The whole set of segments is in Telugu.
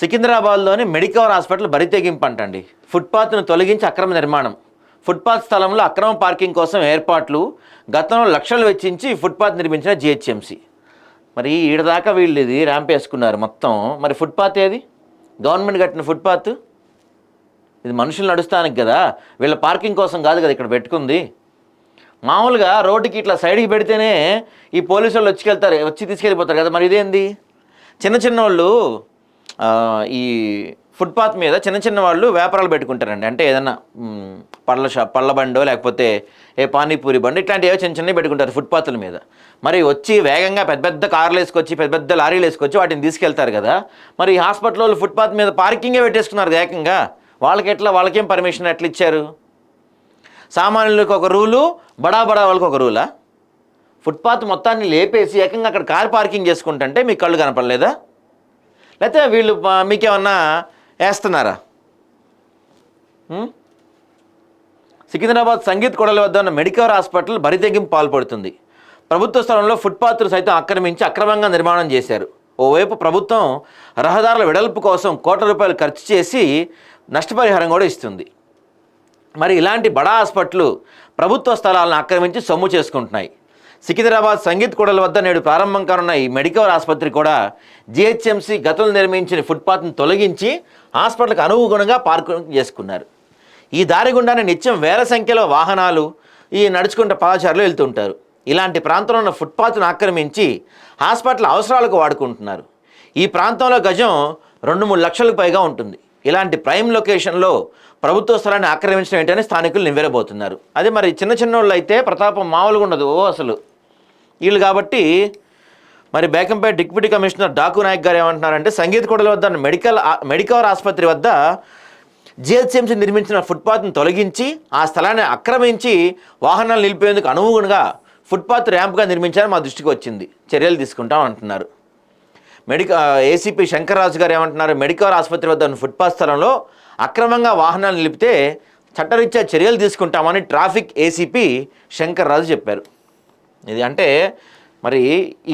సికింద్రాబాద్లోని మెడికవర్ హాస్పిటల్ బరితెగింపు అంటండి ఫుట్పాత్ను తొలగించి అక్రమ నిర్మాణం. ఫుట్పాత్ స్థలంలో అక్రమ పార్కింగ్ కోసం ఏర్పాట్లు. గతంలో లక్షలు వెచ్చించి ఫుట్పాత్ నిర్మించిన జిహెచ్ఎంసి. మరి ఈడదాకా వీళ్ళు ఇది ర్యాంప్ వేసుకున్నారు మొత్తం. మరి ఫుట్పాత్ ఏది? గవర్నమెంట్ కట్టిన ఫుట్పాత్? ఇది మనుషులు నడుస్తానికి కదా. వీళ్ళ పార్కింగ్ కోసం కాదు కదా ఇక్కడ పెట్టుకుంది. మామూలుగా రోడ్డుకి ఇట్లా సైడ్కి పెడితేనే ఈ పోలీసు వాళ్ళు వచ్చుకెళ్తారు వచ్చి తీసుకెళ్ళిపోతారు కదా మరి ఇదేంది? చిన్న చిన్న వాళ్ళు ఈ ఫుట్పాత్ మీద చిన్న చిన్న వాళ్ళు వ్యాపారాలు పెట్టుకుంటారండి. అంటే ఏదన్నా పళ్ళ షాప్ పళ్ళ బండో లేకపోతే ఏ పానీపూరి బండి ఇట్లాంటివి ఏవో చిన్న చిన్నవి పెట్టుకుంటారు ఫుట్పాత్ల మీద. మరి వచ్చి వేగంగా పెద్ద పెద్ద కార్లు వేసుకొచ్చి పెద్ద పెద్ద లారీలు వేసుకొచ్చి వాటిని తీసుకెళ్తారు కదా. మరి ఈ హాస్పిటల్ వాళ్ళు ఫుట్పాత్ మీద పార్కింగే పెట్టేసుకున్నారు ఏకంగా. వాళ్ళకి ఎట్లా వాళ్ళకేం పర్మిషన్ ఎట్లా ఇచ్చారు? సామాన్యులకు ఒక రూలు బడా బడా వాళ్ళకి ఒక రూలా? ఫుట్పాత్ మొత్తాన్ని లేపేసి ఏకంగా అక్కడ కార్ పార్కింగ్ చేసుకుంటుంటే మీకు కళ్ళు కనపడలేదా? లేకపోతే వీళ్ళు మీకేమన్నా వేస్తున్నారా? సికింద్రాబాద్ సంగీత్ కొడల వద్ద ఉన్న మెడికవర్ హాస్పిటల్ బరితెగింపు పాల్పడుతుంది. ప్రభుత్వ స్థలంలో ఫుట్పాత్లు సైతం ఆక్రమించి అక్రమంగా నిర్మాణం చేశారు. ఓవైపు ప్రభుత్వం రహదారుల వెడల్పు కోసం కోట్ల రూపాయలు ఖర్చు చేసి నష్టపరిహారం కూడా ఇస్తుంది. మరి ఇలాంటి బడా హాస్పిటల్ ప్రభుత్వ స్థలాలను ఆక్రమించి సొమ్ము చేసుకుంటున్నాయి. సికింద్రాబాద్ సంగీత్ కూడల వద్ద నేడు ప్రారంభం కానున్న ఈ మెడికవర్ ఆసుపత్రి కూడా జిహెచ్ఎంసీ గతంలో నిర్మించిన ఫుట్పాత్ను తొలగించి హాస్పిటల్కి అనుగుణంగా పార్కింగ్ చేసుకున్నారు. ఈ దారి గుండానే నిత్యం వేల సంఖ్యలో వాహనాలు ఈ నడుచుకుంటే పాదచారులు వెళ్తుంటారు. ఇలాంటి ప్రాంతంలో ఉన్న ఫుట్పాత్ను ఆక్రమించి హాస్పిటల్ అవసరాలకు వాడుకుంటున్నారు. ఈ ప్రాంతంలో గజం రెండు మూడు లక్షలకు పైగా ఉంటుంది. ఇలాంటి ప్రైమ్ లొకేషన్లో ప్రభుత్వ స్థలాన్ని ఆక్రమించడం ఏంటని స్థానికులు నివ్వెరబోతున్నారు. అదే మరి చిన్న చిన్న వాళ్ళు అయితే ప్రతాపం మామూలుగా ఉండదు ఓ అసలు. వీళ్ళు కాబట్టి మరి బేకంపేట డిప్యూటీ కమిషనర్ డాకు నాయక్ గారు ఏమంటున్నారంటే సంగీత కొడల వద్ద మెడికల్ మెడికవర్ ఆసుపత్రి వద్ద జిహెచ్ఎంసీ నిర్మించిన ఫుట్పాత్ను తొలగించి ఆ స్థలాన్ని ఆక్రమించి వాహనాలు నిలిపేందుకు అనుగుణంగా ఫుట్పాత్ ర్యాంప్గా నిర్మించాలని మా దృష్టికి వచ్చింది. చర్యలు తీసుకుంటాం అంటున్నారు. మెడిక ఏసీపీ శంకర్రాజు గారు ఏమంటున్నారు మెడికవర్ ఆసుపత్రి వద్ద ఉన్న ఫుట్పాత్ స్థలంలో అక్రమంగా వాహనాలు నిలిపితే చట్టరీత్యా చర్యలు తీసుకుంటామని ట్రాఫిక్ ఏసీపీ శంకర్రాజు చెప్పారు. ఇది అంటే మరి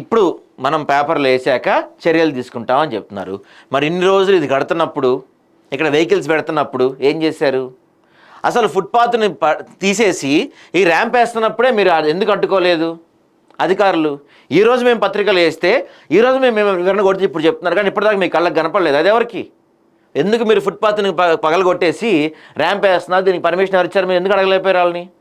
ఇప్పుడు మనం పేపర్లు వేసాక చర్యలు తీసుకుంటామని చెప్తున్నారు. మరి ఇన్ని రోజులు ఇది కడుతున్నప్పుడు ఇక్కడ వెహికల్స్ పెడుతున్నప్పుడు ఏం చేశారు? అసలు ఫుట్పాత్ని ప తీసేసి ఈ ర్యాంప్ వేస్తున్నప్పుడే మీరు అది ఎందుకు అడ్డుకోలేదు అధికారులు ఈ రోజు మేము పత్రికలు వేస్తే ఈ రోజు మేము మేము వివరణ కొడితే ఇప్పుడు చెప్తున్నారు కానీ ఇప్పటిదాకా మీ కళ్ళకి కనపడలేదు. అది ఎవరికి? ఎందుకు మీరు ఫుట్పాత్ని ప పగలగొట్టేసి ర్యాంప్ వేస్తున్నారు? దీనికి పర్మిషన్ ఎవరిచ్చారు? మీరు ఎందుకు అడగలేకపోయారు వాళ్ళని?